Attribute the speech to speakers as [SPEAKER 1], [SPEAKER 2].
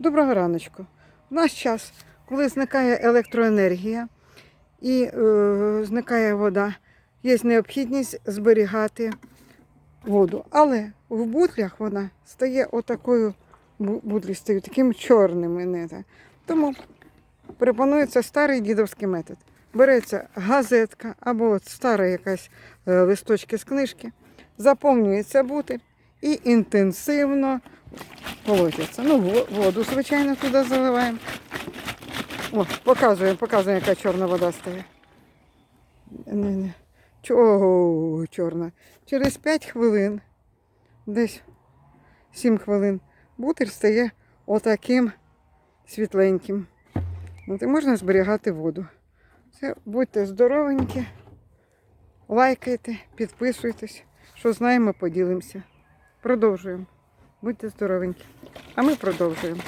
[SPEAKER 1] Доброго раночку. В наш час, коли зникає електроенергія і е, зникає вода, є необхідність зберігати воду. Але в бутлях вона стає отакою, бу- бутлі стають таким чорним. Не, так. Тому пропонується старий дідовський метод. Береться газетка або от стара якась е, листочки з книжки, заповнюється бутиль і інтенсивно колотяться. Ну, воду, звичайно, туди заливаємо. О, показуємо, показуємо, яка чорна вода стає. Чого чорна? Через 5 хвилин, десь 7 хвилин, бутиль стає отаким світленьким. От і можна зберігати воду. Все, будьте здоровенькі, лайкайте, підписуйтесь. Що знаємо, поділимося. Продовжуємо. Будьте здоровенькі. А ми продовжуємо.